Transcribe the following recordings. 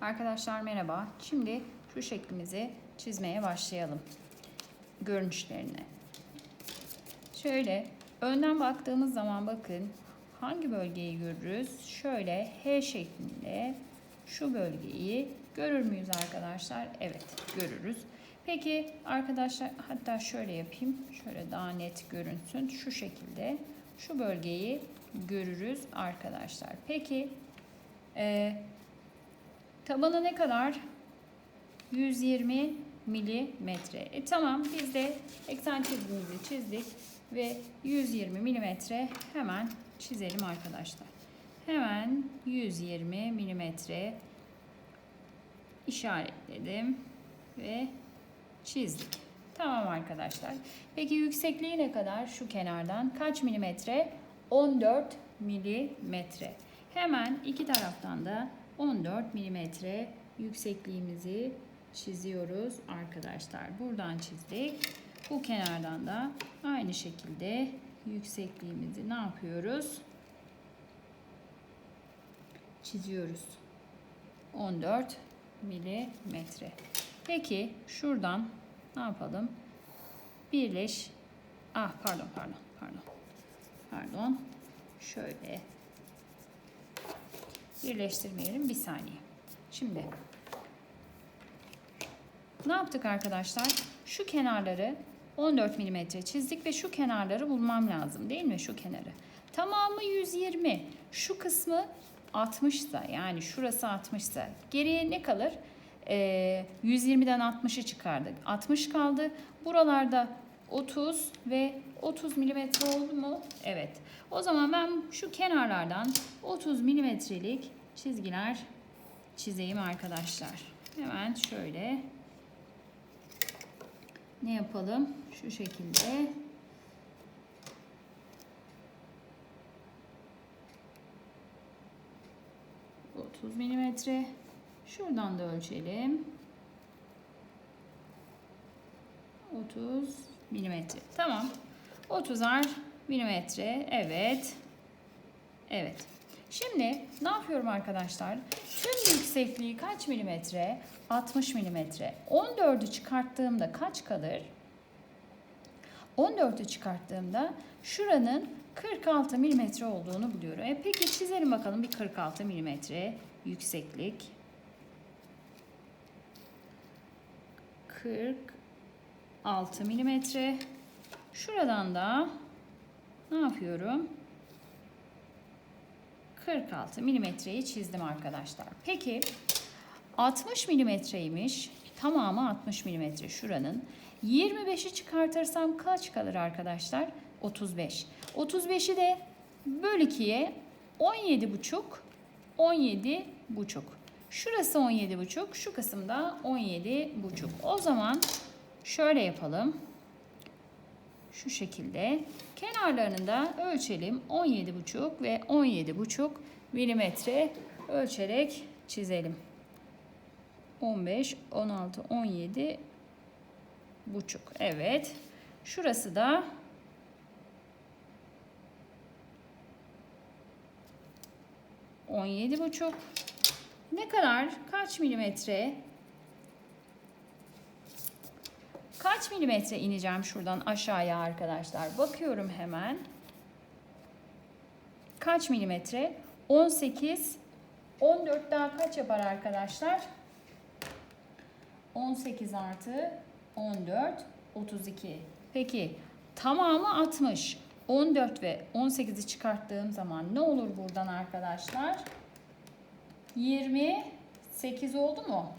Arkadaşlar merhaba. Şimdi şu şeklimizi çizmeye başlayalım. Görünüşlerini. Şöyle önden baktığımız zaman bakın hangi bölgeyi görürüz? Şöyle H şeklinde şu bölgeyi görür müyüz arkadaşlar? Evet görürüz. Peki arkadaşlar hatta şöyle yapayım. Şöyle daha net görünsün. Şu şekilde şu bölgeyi görürüz arkadaşlar. Peki e, tabanı ne kadar? 120 milimetre. E tamam biz de eksen çizgimizi çizdik ve 120 milimetre hemen çizelim arkadaşlar. Hemen 120 milimetre işaretledim ve çizdik. Tamam arkadaşlar. Peki yüksekliği ne kadar? Şu kenardan kaç milimetre? 14 milimetre. Hemen iki taraftan da 14 milimetre yüksekliğimizi çiziyoruz arkadaşlar. Buradan çizdik. Bu kenardan da aynı şekilde yüksekliğimizi ne yapıyoruz? Çiziyoruz. 14 milimetre. Peki şuradan ne yapalım? Birleş. Ah pardon pardon pardon. Pardon. Şöyle. Birleştirmeyelim bir saniye. Şimdi ne yaptık arkadaşlar? Şu kenarları 14 mm çizdik ve şu kenarları bulmam lazım değil mi? Şu kenarı. Tamamı 120. Şu kısmı 60 ise yani şurası 60 ise geriye ne kalır? Ee, 120'den 60'ı çıkardık. 60 kaldı. Buralarda 30 ve 30 milimetre oldu mu? Evet. O zaman ben şu kenarlardan 30 milimetrelik çizgiler çizeyim arkadaşlar. Hemen şöyle ne yapalım? Şu şekilde Otuz milimetre. Şuradan da ölçelim. 30 milimetre. Tamam. 30'ar milimetre. Evet. Evet. Şimdi ne yapıyorum arkadaşlar? Tüm yüksekliği kaç milimetre? 60 milimetre. 14'ü çıkarttığımda kaç kalır? 14'ü çıkarttığımda şuranın 46 milimetre olduğunu buluyorum. E peki çizelim bakalım bir 46 milimetre yükseklik. 46 milimetre. Şuradan da ne yapıyorum? 46 milimetreyi çizdim arkadaşlar. Peki 60 milimetreymiş. Tamamı 60 milimetre şuranın. 25'i çıkartırsam kaç kalır arkadaşlar? 35. 35'i de böl 2'ye 17 buçuk 17 buçuk. Şurası 17 buçuk, şu kısımda 17 buçuk. O zaman şöyle yapalım. Şu şekilde kenarlarını da ölçelim. 17 buçuk ve 17 buçuk milimetre ölçerek çizelim. 15, 16, 17 buçuk. Evet. Şurası da on yedi buçuk. Ne kadar? Kaç milimetre? Kaç milimetre ineceğim şuradan aşağıya arkadaşlar? Bakıyorum hemen. Kaç milimetre? 18 14 daha kaç yapar arkadaşlar? 18 artı 14 32. Peki tamamı 60. 14 ve 18'i çıkarttığım zaman ne olur buradan arkadaşlar? 28 oldu mu?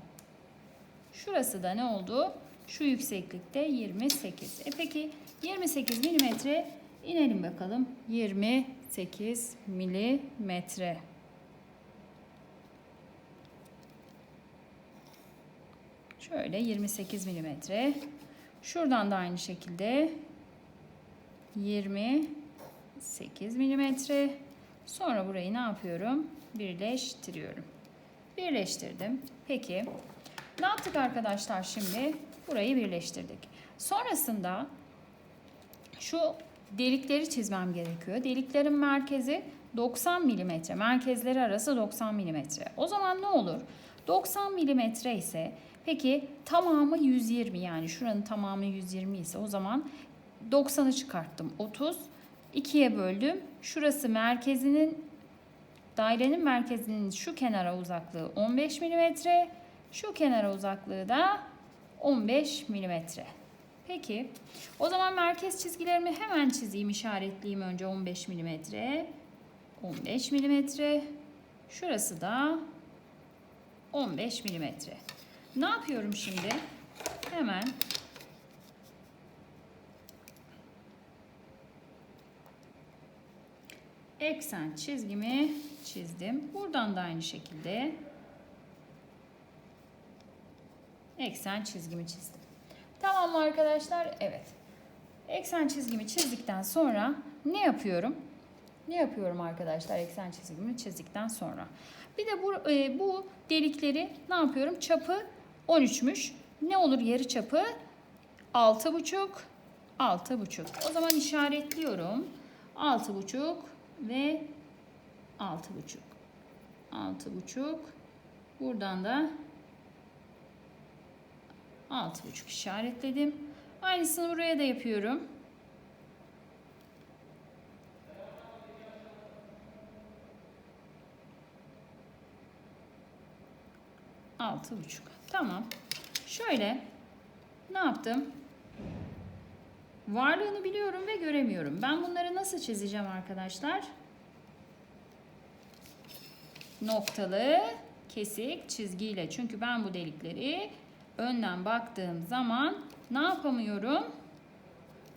Şurası da ne oldu? Şu yükseklikte 28. E peki 28 milimetre inelim bakalım. 28 milimetre. Şöyle 28 milimetre. Şuradan da aynı şekilde 28 milimetre. Sonra burayı ne yapıyorum? Birleştiriyorum. Birleştirdim. Peki ne yaptık arkadaşlar şimdi? Burayı birleştirdik. Sonrasında şu delikleri çizmem gerekiyor. Deliklerin merkezi 90 milimetre. Merkezleri arası 90 milimetre. O zaman ne olur? 90 milimetre ise peki tamamı 120 yani şuranın tamamı 120 ise o zaman 90'ı çıkarttım 30. 2'ye böldüm. Şurası merkezinin dairenin merkezinin şu kenara uzaklığı 15 milimetre. Şu kenara uzaklığı da 15 milimetre. Peki o zaman merkez çizgilerimi hemen çizeyim işaretleyeyim önce 15 milimetre. 15 milimetre. Şurası da 15 milimetre. Ne yapıyorum şimdi? Hemen eksen çizgimi çizdim. Buradan da aynı şekilde eksen çizgimi çizdim. Tamam mı arkadaşlar? Evet. Eksen çizgimi çizdikten sonra ne yapıyorum? Ne yapıyorum arkadaşlar eksen çizgimi çizdikten sonra? Bir de bu, e, bu delikleri ne yapıyorum? Çapı 13'müş. Ne olur yarı çapı? 6,5 6,5. O zaman işaretliyorum. 6,5 ve 6,5. 6,5. Buradan da 6,5 işaretledim. Aynısını buraya da yapıyorum. Altı buçuk. Tamam. Şöyle ne yaptım? Varlığını biliyorum ve göremiyorum. Ben bunları nasıl çizeceğim arkadaşlar? Noktalı, kesik, çizgiyle. Çünkü ben bu delikleri önden baktığım zaman ne yapamıyorum?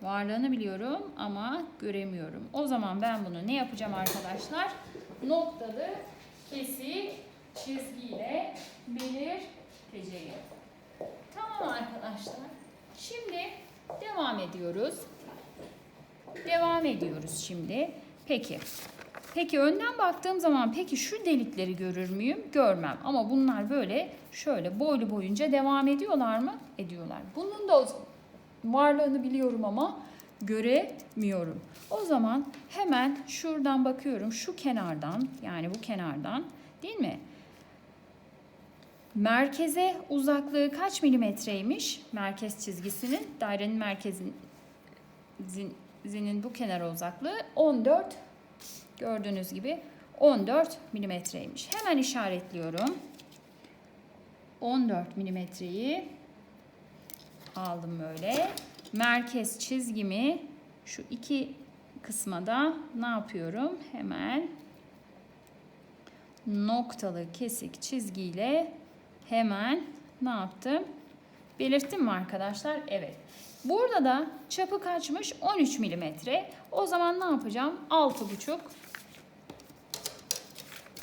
Varlığını biliyorum ama göremiyorum. O zaman ben bunu ne yapacağım arkadaşlar? Noktalı, kesik, çizgiyle belirteceğim. Tamam arkadaşlar. Şimdi devam ediyoruz. Devam ediyoruz şimdi. Peki. Peki önden baktığım zaman peki şu delikleri görür müyüm? Görmem. Ama bunlar böyle şöyle boylu boyunca devam ediyorlar mı? Ediyorlar. Bunun da varlığını biliyorum ama göremiyorum. O zaman hemen şuradan bakıyorum. Şu kenardan yani bu kenardan değil mi? Merkeze uzaklığı kaç milimetreymiş? Merkez çizgisinin, dairenin merkezinin bu kenara uzaklığı 14 gördüğünüz gibi 14 milimetreymiş. Hemen işaretliyorum. 14 milimetreyi aldım böyle. Merkez çizgimi şu iki kısma da ne yapıyorum? Hemen noktalı kesik çizgiyle hemen ne yaptım? Belirttim mi arkadaşlar? Evet. Burada da çapı kaçmış? 13 milimetre. O zaman ne yapacağım? 6,5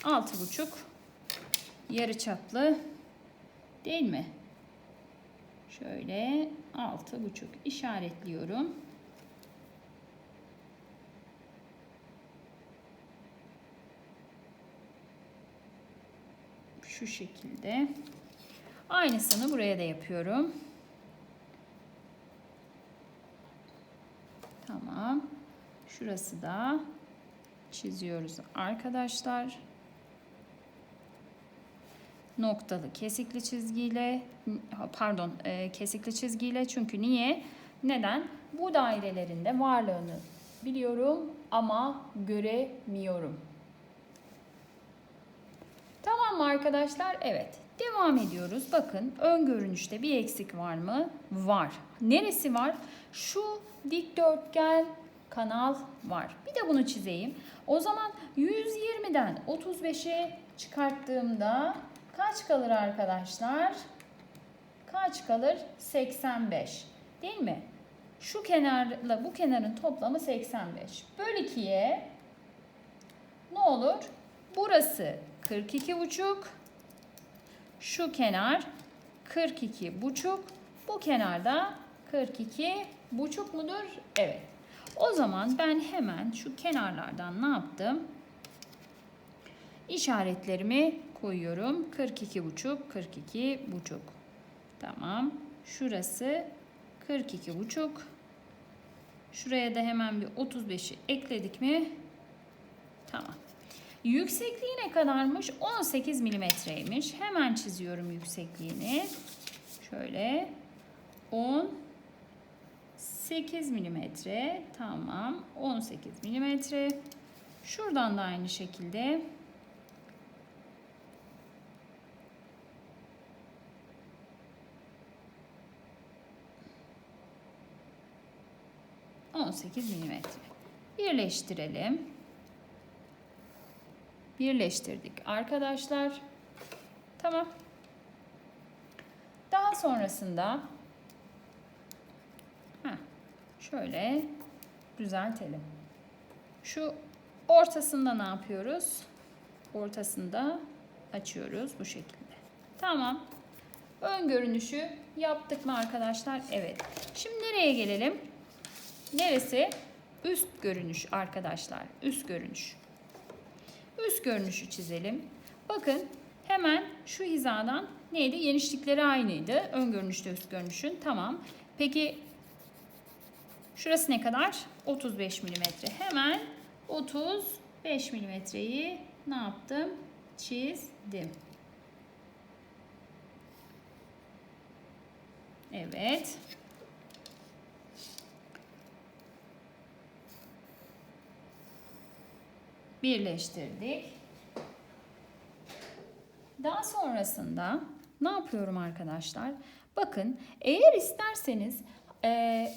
6,5 yarı çaplı değil mi? Şöyle 6,5 işaretliyorum. Şu şekilde. Aynısını buraya da yapıyorum. Tamam. Şurası da çiziyoruz arkadaşlar. Noktalı kesikli çizgiyle pardon e, kesikli çizgiyle çünkü niye? Neden? Bu dairelerinde varlığını biliyorum ama göremiyorum. Tamam mı arkadaşlar? Evet. Devam ediyoruz. Bakın ön görünüşte bir eksik var mı? Var. Neresi var? Şu dikdörtgen kanal var. Bir de bunu çizeyim. O zaman 120'den 35'e çıkarttığımda kaç kalır arkadaşlar? Kaç kalır? 85. Değil mi? Şu kenarla bu kenarın toplamı 85. Böl 2'ye ne olur? Burası 42 buçuk. Şu kenar 42 buçuk. Bu kenarda 42 buçuk mudur? Evet. O zaman ben hemen şu kenarlardan ne yaptım? İşaretlerimi koyuyorum. 42 buçuk, 42 buçuk. Tamam. Şurası 42 buçuk. Şuraya da hemen bir 35'i ekledik mi? Tamam. Yüksekliği ne kadarmış? 18 milimetreymiş. Hemen çiziyorum yüksekliğini. Şöyle 18 milimetre. Tamam. 18 milimetre. Şuradan da aynı şekilde 18 milimetre. Birleştirelim. Birleştirdik arkadaşlar. Tamam. Daha sonrasında şöyle düzeltelim. Şu ortasında ne yapıyoruz? Ortasında açıyoruz bu şekilde. Tamam. Ön görünüşü yaptık mı arkadaşlar? Evet. Şimdi nereye gelelim? Neresi? Üst görünüş arkadaşlar. Üst görünüş. Üst görünüşü çizelim. Bakın hemen şu hizadan neydi? Genişlikleri aynıydı. Ön görünüşte üst görünüşün. Tamam. Peki şurası ne kadar? 35 milimetre. Hemen 35 milimetreyi ne yaptım? Çizdim. Evet. Birleştirdik. Daha sonrasında ne yapıyorum arkadaşlar? Bakın eğer isterseniz e,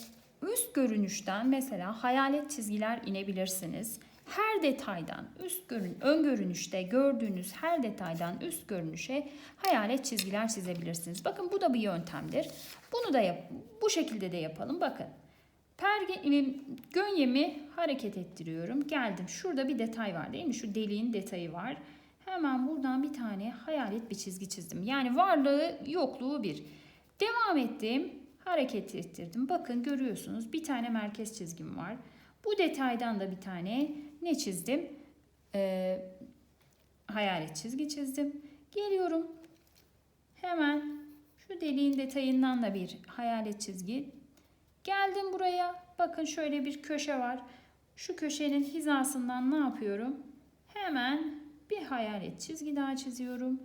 üst görünüşten mesela hayalet çizgiler inebilirsiniz. Her detaydan üst görün ön görünüşte gördüğünüz her detaydan üst görünüşe hayalet çizgiler çizebilirsiniz. Bakın bu da bir yöntemdir. Bunu da yap bu şekilde de yapalım. Bakın gönyemi hareket ettiriyorum. Geldim. Şurada bir detay var değil mi? Şu deliğin detayı var. Hemen buradan bir tane hayalet bir çizgi çizdim. Yani varlığı yokluğu bir. Devam ettim. Hareket ettirdim. Bakın görüyorsunuz bir tane merkez çizgim var. Bu detaydan da bir tane ne çizdim? Ee, hayalet çizgi çizdim. Geliyorum. Hemen şu deliğin detayından da bir hayalet çizgi Geldim buraya. Bakın şöyle bir köşe var. Şu köşenin hizasından ne yapıyorum? Hemen bir hayalet çizgi daha çiziyorum.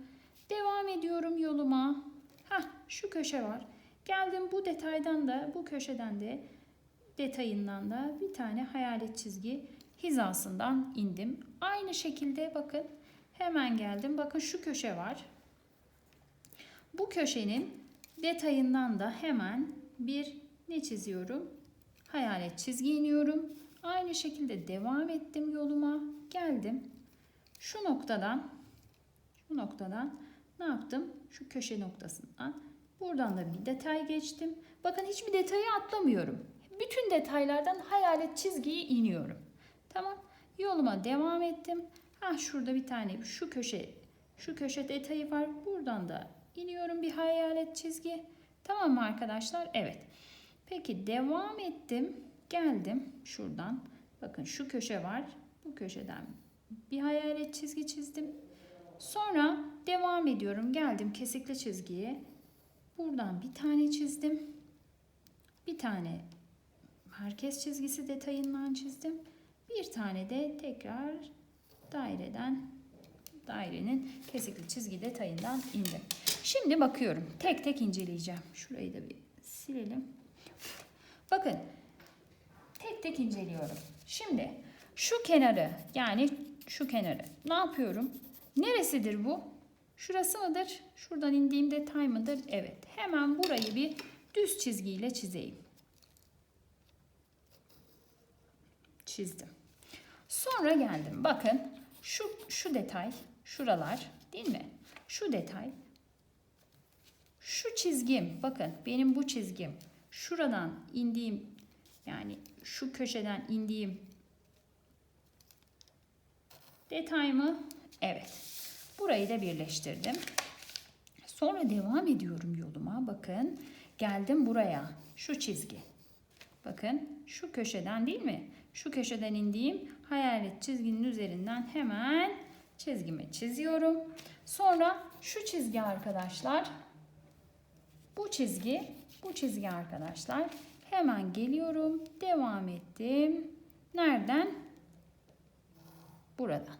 Devam ediyorum yoluma. Heh, şu köşe var. Geldim bu detaydan da bu köşeden de detayından da bir tane hayalet çizgi hizasından indim. Aynı şekilde bakın hemen geldim. Bakın şu köşe var. Bu köşenin detayından da hemen bir ne çiziyorum? Hayalet çizgi iniyorum. Aynı şekilde devam ettim yoluma. Geldim. Şu noktadan şu noktadan ne yaptım? Şu köşe noktasından buradan da bir detay geçtim. Bakın hiçbir detayı atlamıyorum. Bütün detaylardan hayalet çizgiyi iniyorum. Tamam. Yoluma devam ettim. Ha şurada bir tane şu köşe şu köşe detayı var. Buradan da iniyorum bir hayalet çizgi. Tamam mı arkadaşlar? Evet. Peki devam ettim. Geldim şuradan. Bakın şu köşe var. Bu köşeden bir hayalet çizgi çizdim. Sonra devam ediyorum. Geldim kesikli çizgiye. Buradan bir tane çizdim. Bir tane merkez çizgisi detayından çizdim. Bir tane de tekrar daireden dairenin kesikli çizgi detayından indim. Şimdi bakıyorum. Tek tek inceleyeceğim. Şurayı da bir silelim. Bakın tek tek inceliyorum. Şimdi şu kenarı yani şu kenarı ne yapıyorum? Neresidir bu? Şurası mıdır? Şuradan indiğim detay mıdır? Evet. Hemen burayı bir düz çizgiyle çizeyim. Çizdim. Sonra geldim. Bakın şu şu detay, şuralar değil mi? Şu detay. Şu çizgim, bakın benim bu çizgim şuradan indiğim yani şu köşeden indiğim detay mı? Evet. Burayı da birleştirdim. Sonra devam ediyorum yoluma. Bakın geldim buraya. Şu çizgi. Bakın şu köşeden değil mi? Şu köşeden indiğim hayalet çizginin üzerinden hemen çizgimi çiziyorum. Sonra şu çizgi arkadaşlar. Bu çizgi bu çizgi arkadaşlar. Hemen geliyorum. Devam ettim. Nereden? Buradan.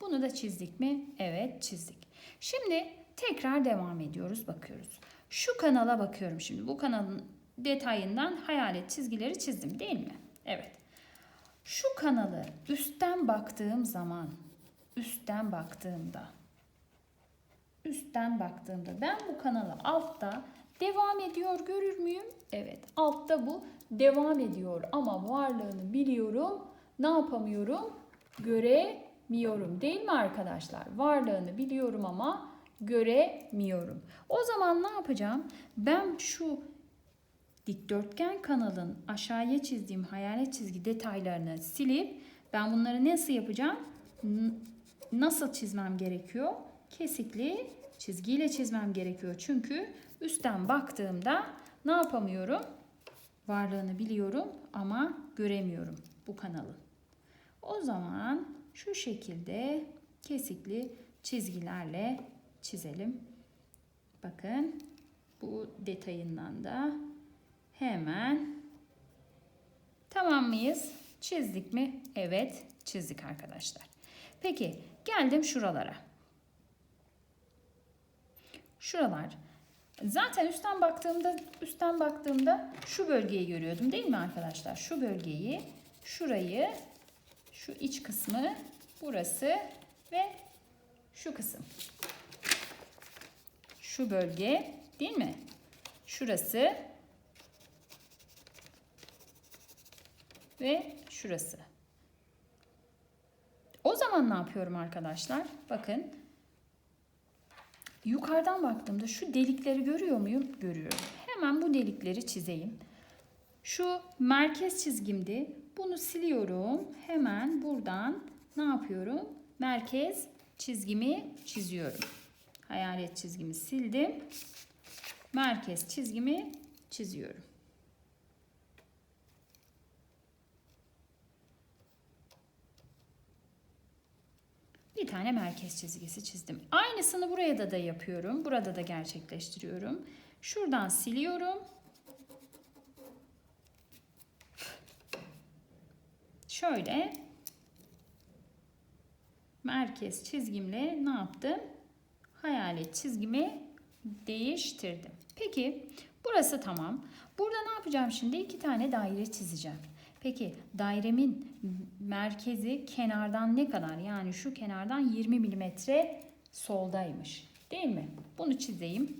Bunu da çizdik mi? Evet çizdik. Şimdi tekrar devam ediyoruz bakıyoruz. Şu kanala bakıyorum şimdi. Bu kanalın detayından hayalet çizgileri çizdim değil mi? Evet. Şu kanalı üstten baktığım zaman, üstten baktığımda, üstten baktığımda ben bu kanalı altta devam ediyor görür müyüm? Evet. Altta bu devam ediyor ama varlığını biliyorum. Ne yapamıyorum? Göremiyorum değil mi arkadaşlar? Varlığını biliyorum ama göremiyorum. O zaman ne yapacağım? Ben şu dikdörtgen kanalın aşağıya çizdiğim hayalet çizgi detaylarını silip ben bunları nasıl yapacağım? Nasıl çizmem gerekiyor? Kesikli çizgiyle çizmem gerekiyor. Çünkü üstten baktığımda ne yapamıyorum? Varlığını biliyorum ama göremiyorum bu kanalın. O zaman şu şekilde kesikli çizgilerle çizelim. Bakın bu detayından da hemen tamam mıyız? Çizdik mi? Evet, çizdik arkadaşlar. Peki, geldim şuralara. Şuralar. Zaten üstten baktığımda üstten baktığımda şu bölgeyi görüyordum değil mi arkadaşlar? Şu bölgeyi, şurayı, şu iç kısmı, burası ve şu kısım. Şu bölge değil mi? Şurası ve şurası. O zaman ne yapıyorum arkadaşlar? Bakın. Yukarıdan baktığımda şu delikleri görüyor muyum? Görüyorum. Hemen bu delikleri çizeyim. Şu merkez çizgimdi. Bunu siliyorum. Hemen buradan ne yapıyorum? Merkez çizgimi çiziyorum. Hayalet çizgimi sildim. Merkez çizgimi çiziyorum. Bir tane merkez çizgisi çizdim. Aynısını buraya da da yapıyorum. Burada da gerçekleştiriyorum. Şuradan siliyorum. Şöyle merkez çizgimle ne yaptım? Hayalet çizgimi değiştirdim. Peki burası tamam. Burada ne yapacağım şimdi? İki tane daire çizeceğim. Peki dairemin merkezi kenardan ne kadar? Yani şu kenardan 20 milimetre soldaymış. Değil mi? Bunu çizeyim.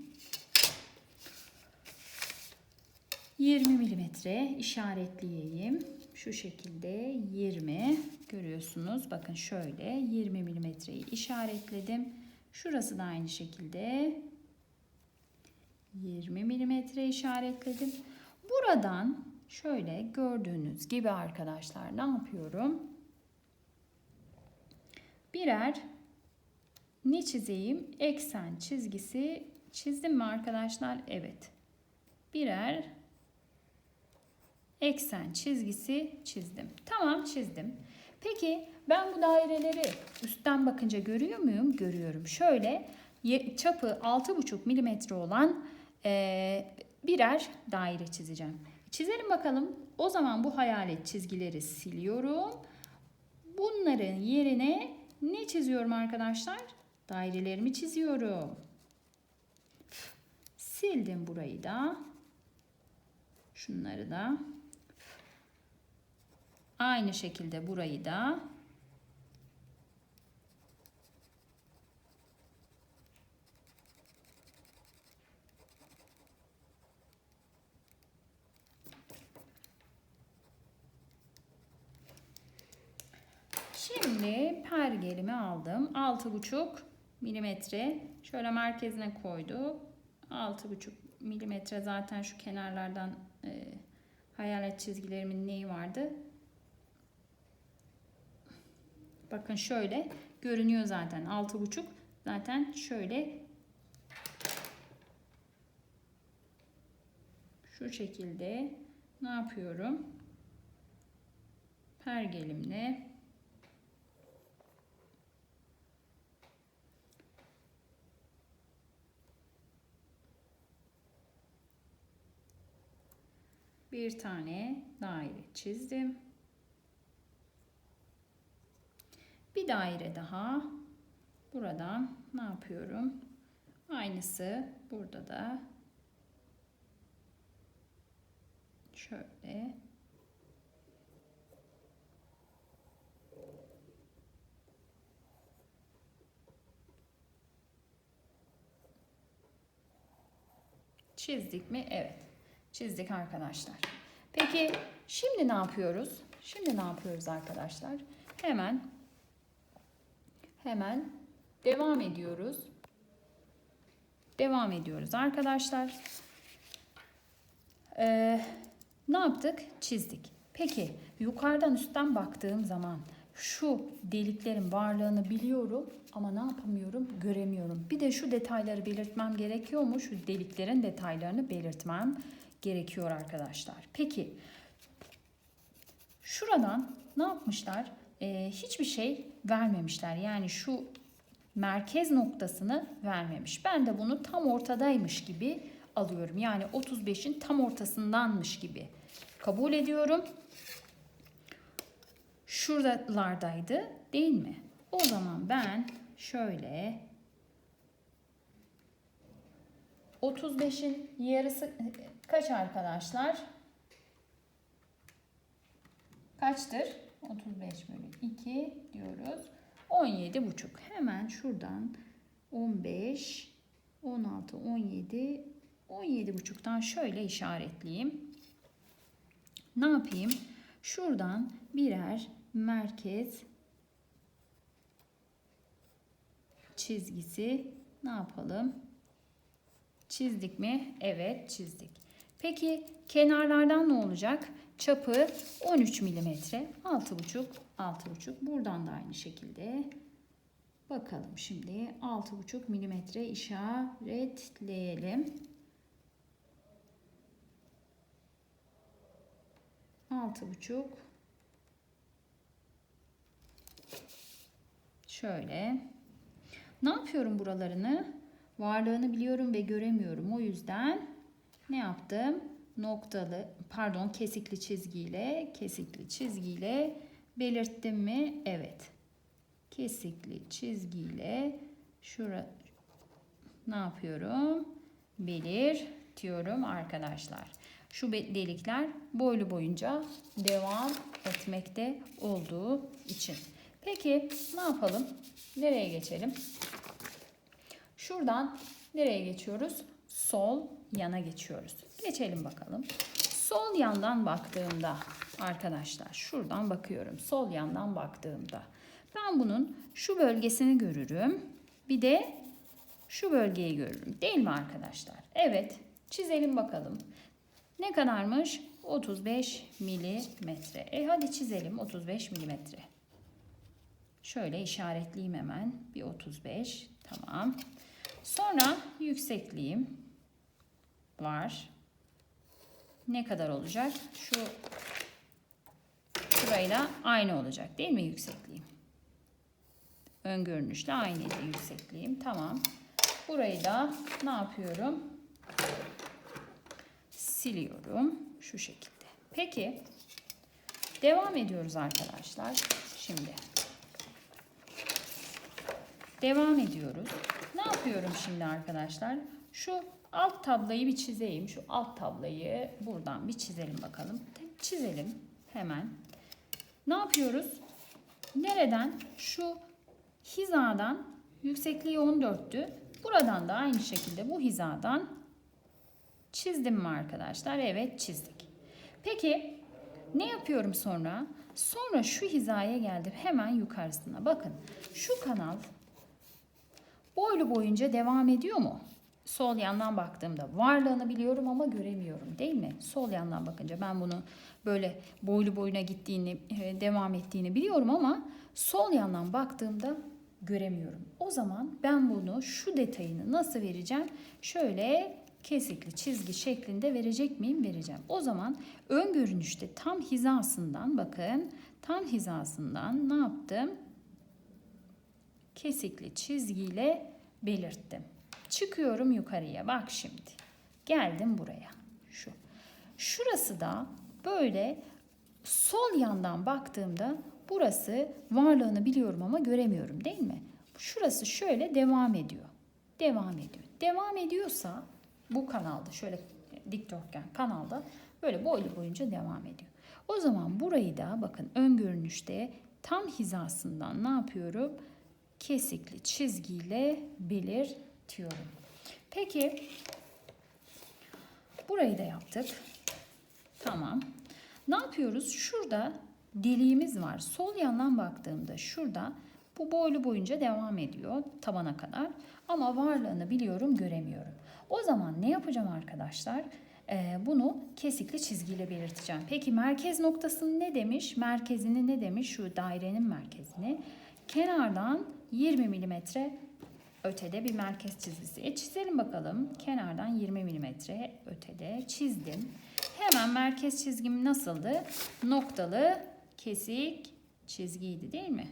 20 milimetre işaretleyeyim. Şu şekilde 20 görüyorsunuz. Bakın şöyle 20 milimetreyi işaretledim. Şurası da aynı şekilde 20 milimetre işaretledim. Buradan şöyle gördüğünüz gibi arkadaşlar ne yapıyorum? Birer ne çizeyim? Eksen çizgisi çizdim mi arkadaşlar? Evet. Birer eksen çizgisi çizdim. Tamam çizdim. Peki ben bu daireleri üstten bakınca görüyor muyum? Görüyorum. Şöyle çapı 6,5 milimetre olan birer daire çizeceğim. Çizelim bakalım. O zaman bu hayalet çizgileri siliyorum. Bunların yerine ne çiziyorum arkadaşlar? Dairelerimi çiziyorum. Sildim burayı da. Şunları da. Aynı şekilde burayı da. Şimdi pergelimi aldım. 6,5 milimetre. Şöyle merkezine koydum. 6,5 milimetre zaten şu kenarlardan e, hayalet çizgilerimin neyi vardı? Bakın şöyle görünüyor zaten 6,5. Zaten şöyle şu şekilde ne yapıyorum? Pergelimle bir tane daire çizdim. Bir daire daha. Buradan ne yapıyorum? Aynısı burada da şöyle Çizdik mi? Evet. Çizdik arkadaşlar. Peki şimdi ne yapıyoruz? Şimdi ne yapıyoruz arkadaşlar? Hemen hemen devam ediyoruz. Devam ediyoruz arkadaşlar. Ee, ne yaptık? Çizdik. Peki yukarıdan üstten baktığım zaman şu deliklerin varlığını biliyorum ama ne yapamıyorum? Göremiyorum. Bir de şu detayları belirtmem gerekiyor mu? Şu deliklerin detaylarını belirtmem gerekiyor arkadaşlar. Peki şuradan ne yapmışlar? Ee, hiçbir şey vermemişler. Yani şu merkez noktasını vermemiş. Ben de bunu tam ortadaymış gibi alıyorum. Yani 35'in tam ortasındanmış gibi kabul ediyorum. Şuralardaydı değil mi? O zaman ben şöyle 35'in yarısı kaç arkadaşlar? Kaçtır? 35 bölü 2 diyoruz. 17 buçuk. Hemen şuradan 15, 16, 17, 17 buçuktan şöyle işaretleyeyim. Ne yapayım? Şuradan birer merkez çizgisi ne yapalım? Çizdik mi? Evet çizdik. Peki kenarlardan ne olacak? Çapı 13 milimetre. 6,5 6,5. Buradan da aynı şekilde bakalım şimdi 6,5 milimetre işaretleyelim. 6,5 Şöyle. Ne yapıyorum buralarını? Varlığını biliyorum ve göremiyorum. O yüzden ne yaptım? Noktalı, pardon kesikli çizgiyle, kesikli çizgiyle belirttim mi? Evet. Kesikli çizgiyle şura ne yapıyorum? Belirtiyorum arkadaşlar. Şu delikler boylu boyunca devam etmekte olduğu için. Peki ne yapalım? Nereye geçelim? Şuradan nereye geçiyoruz? Sol yana geçiyoruz. Geçelim bakalım. Sol yandan baktığımda arkadaşlar şuradan bakıyorum. Sol yandan baktığımda ben bunun şu bölgesini görürüm. Bir de şu bölgeyi görürüm. Değil mi arkadaşlar? Evet. Çizelim bakalım. Ne kadarmış? 35 milimetre. E hadi çizelim 35 milimetre. Şöyle işaretleyeyim hemen. Bir 35. Tamam. Sonra yüksekliğim var. Ne kadar olacak? Şu şurayla aynı olacak değil mi yüksekliğim? Ön görünüşle aynıydı yüksekliğim. Tamam. Burayı da ne yapıyorum? Siliyorum. Şu şekilde. Peki. Devam ediyoruz arkadaşlar. Şimdi. Devam ediyoruz. Ne yapıyorum şimdi arkadaşlar? Şu alt tablayı bir çizeyim. Şu alt tablayı buradan bir çizelim bakalım. Çizelim hemen. Ne yapıyoruz? Nereden? Şu hizadan yüksekliği 14'tü. Buradan da aynı şekilde bu hizadan çizdim mi arkadaşlar? Evet çizdik. Peki ne yapıyorum sonra? Sonra şu hizaya geldim hemen yukarısına. Bakın şu kanal boylu boyunca devam ediyor mu? Sol yandan baktığımda varlığını biliyorum ama göremiyorum değil mi? Sol yandan bakınca ben bunu böyle boylu boyuna gittiğini, e, devam ettiğini biliyorum ama sol yandan baktığımda göremiyorum. O zaman ben bunu şu detayını nasıl vereceğim? Şöyle kesikli çizgi şeklinde verecek miyim? Vereceğim. O zaman ön görünüşte tam hizasından bakın tam hizasından ne yaptım? Kesikli çizgiyle belirttim. Çıkıyorum yukarıya. Bak şimdi. Geldim buraya. Şu. Şurası da böyle sol yandan baktığımda burası varlığını biliyorum ama göremiyorum değil mi? Şurası şöyle devam ediyor. Devam ediyor. Devam ediyorsa bu kanalda şöyle dikdörtgen kanalda böyle boylu boyunca devam ediyor. O zaman burayı da bakın ön görünüşte tam hizasından ne yapıyorum? Kesikli çizgiyle belirtiyorum. Peki burayı da yaptık. Tamam. Ne yapıyoruz? Şurada deliğimiz var. Sol yandan baktığımda şurada bu boylu boyunca devam ediyor tabana kadar. Ama varlığını biliyorum, göremiyorum. O zaman ne yapacağım arkadaşlar? Ee, bunu kesikli çizgiyle belirteceğim. Peki merkez noktasını ne demiş? Merkezini ne demiş? Şu dairenin merkezini. Kenardan 20 milimetre ötede bir merkez çizgisi. E çizelim bakalım. Kenardan 20 milimetre ötede çizdim. Hemen merkez çizgim nasıldı? Noktalı kesik çizgiydi değil mi?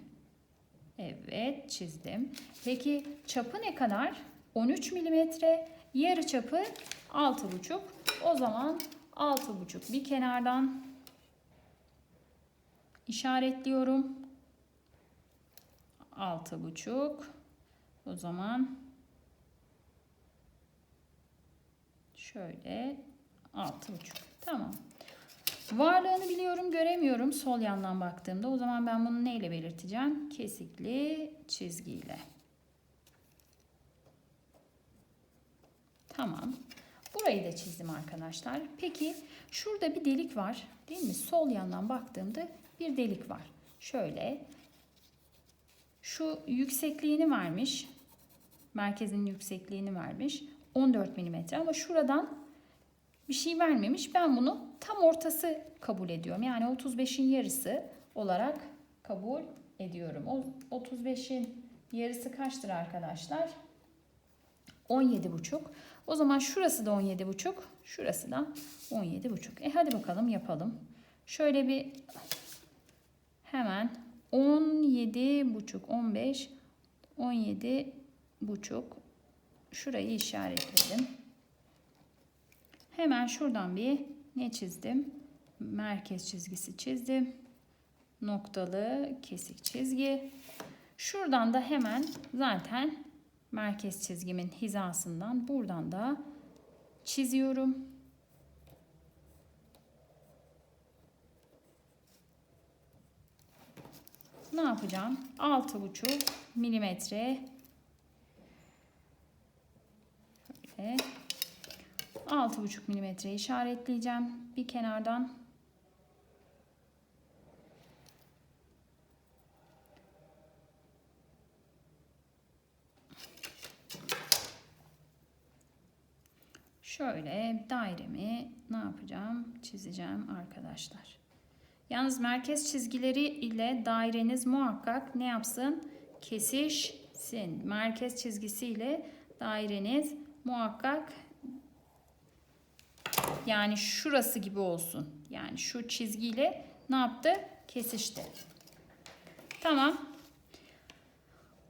Evet çizdim. Peki çapı ne kadar? 13 milimetre. Yarı çapı 6,5. O zaman 6,5 bir kenardan işaretliyorum. 6,5. O zaman şöyle 6,5. Tamam. Varlığını biliyorum, göremiyorum sol yandan baktığımda. O zaman ben bunu neyle belirteceğim? Kesikli çizgiyle. Tamam. Burayı da çizdim arkadaşlar. Peki şurada bir delik var. Değil mi? Sol yandan baktığımda bir delik var. Şöyle. Şu yüksekliğini vermiş. Merkezin yüksekliğini vermiş. 14 mm ama şuradan bir şey vermemiş. Ben bunu tam ortası kabul ediyorum. Yani 35'in yarısı olarak kabul ediyorum. O 35'in yarısı kaçtır arkadaşlar? 17,5. O zaman şurası da 17,5. Şurası da 17,5. E hadi bakalım yapalım. Şöyle bir hemen 17,5 15 17,5 şurayı işaretledim. Hemen şuradan bir ne çizdim? Merkez çizgisi çizdim. Noktalı kesik çizgi. Şuradan da hemen zaten merkez çizgimin hizasından buradan da çiziyorum. Ne yapacağım? 6,5 milimetre şöyle 6,5 milimetre işaretleyeceğim bir kenardan. Şöyle dairemi ne yapacağım? Çizeceğim arkadaşlar. Yalnız merkez çizgileri ile daireniz muhakkak ne yapsın? Kesişsin. Merkez çizgisi ile daireniz muhakkak yani şurası gibi olsun. Yani şu çizgiyle ne yaptı? Kesişti. Tamam.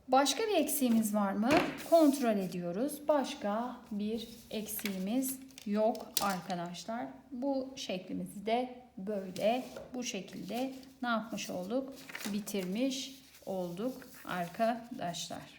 Başka bir eksiğimiz var mı? Kontrol ediyoruz. Başka bir eksiğimiz yok arkadaşlar. Bu şeklimizi de böyle bu şekilde ne yapmış olduk? Bitirmiş olduk arkadaşlar.